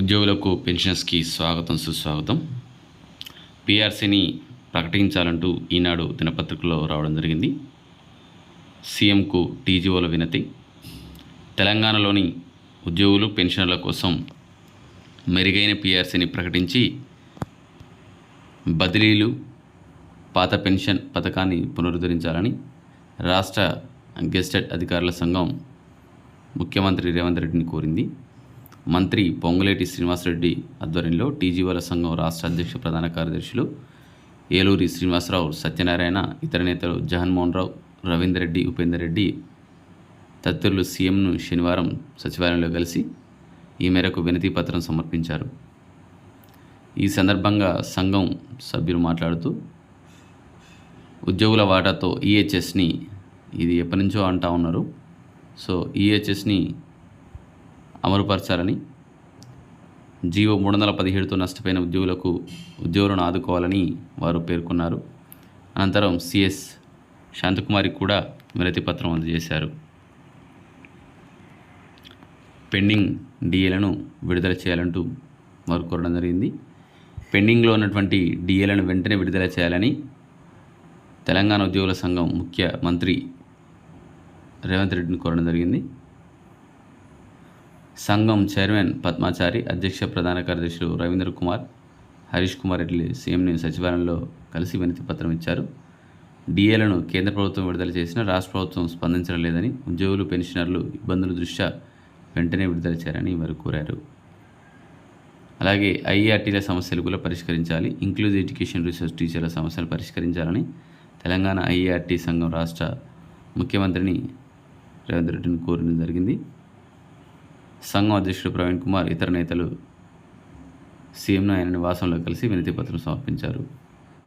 ఉద్యోగులకు పెన్షన్స్కి స్వాగతం సుస్వాగతం. పిఆర్సీని ప్రకటించాలంటూ ఈనాడు దినపత్రికలో రావడం జరిగింది. సీఎంకు టీజీఓల వినతి. తెలంగాణలోని ఉద్యోగులు పెన్షన్ల కోసం మెరుగైన పిఆర్సీని ప్రకటించి బదిలీలు పాత పెన్షన్ పథకాన్ని పునరుద్ధరించాలని రాష్ట్ర గెస్టెడ్ అధికారుల సంఘం ముఖ్యమంత్రి రేవంత్ రెడ్డిని కోరింది. మంత్రి పొంగులేటి శ్రీనివాసరెడ్డి ఆధ్వర్యంలో టీజీవల సంఘం రాష్ట్ర అధ్యక్ష ప్రధాన కార్యదర్శులు ఏలూరి శ్రీనివాసరావు సత్యనారాయణ ఇతర నేతలు జగన్మోహన్ రావు రవీందర్ రెడ్డి ఉపేందర్ రెడ్డి తదితరులు సీఎంను శనివారం సచివాలయంలో కలిసి ఈ మేరకు వినతి పత్రం సమర్పించారు. ఈ సందర్భంగా సంఘం సభ్యులు మాట్లాడుతూ ఉద్యోగుల వాటాతో ఈహెచ్ఎస్ని ఇది ఎప్పటి నుంచో అంటా ఉన్నారు. సో ఈహెచ్ఎస్ని అమలుపరచాలని జీవో మూడు వందల పదిహేడుతో నష్టపోయిన ఉద్యోగులకు ఉద్యోగులను ఆదుకోవాలని వారు పేర్కొన్నారు. అనంతరం సిఎస్ శాంతకుమారికి కూడా వినతి పత్రం అందజేశారు. పెండింగ్ డిఏలను విడుదల చేయాలంటూ వారు కోరడం జరిగింది. పెండింగ్లో ఉన్నటువంటి డిఏలను వెంటనే విడుదల చేయాలని తెలంగాణ ఉద్యోగుల సంఘం ముఖ్యమంత్రి రేవంత్ రెడ్డిని కోరడం జరిగింది. సంఘం చైర్మన్ పద్మాచారి అధ్యక్ష ప్రధాన కార్యదర్శులు రవీంద్ర కుమార్ హరీష్ కుమార్ రెడ్డి సీఎంని సచివాలయంలో కలిసి వినతి పత్రం ఇచ్చారు. డిఏలను కేంద్ర ప్రభుత్వం విడుదల చేసినా రాష్ట్ర ప్రభుత్వం స్పందించడం లేదని ఉద్యోగులు పెన్షనర్లు ఇబ్బందుల దృష్ట్యా వెంటనే విడుదల చేయాలని వారు కోరారు. అలాగే ఐఆర్టీల సమస్యలు కూడా పరిష్కరించాలి ఇంక్లూజివ్ ఎడ్యుకేషన్ రీసెర్చ్ టీచర్ల సమస్యలు పరిష్కరించాలని తెలంగాణ ఐఆర్టీ సంఘం రాష్ట్ర ముఖ్యమంత్రిని రేవంత్ రెడ్డిని కోరడం జరిగింది. సంఘం అధ్యక్షుడు ప్రవీణ్ కుమార్ ఇతర నేతలు సీఎంను ఆయన నివాసంలో కలిసి వినతిపత్రం సమర్పించారు.